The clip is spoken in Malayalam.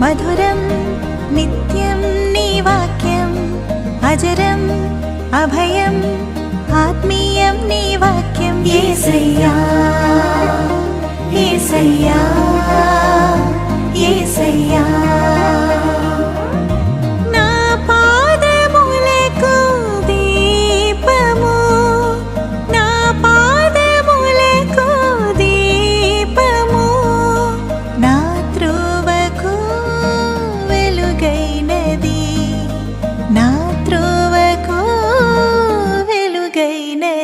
മധുരം നിത്യം നീ വാക്യം അജരം അഭയം ആത്മീയം നീ വാക്യം യേസയ്യാ യേസയ്യാ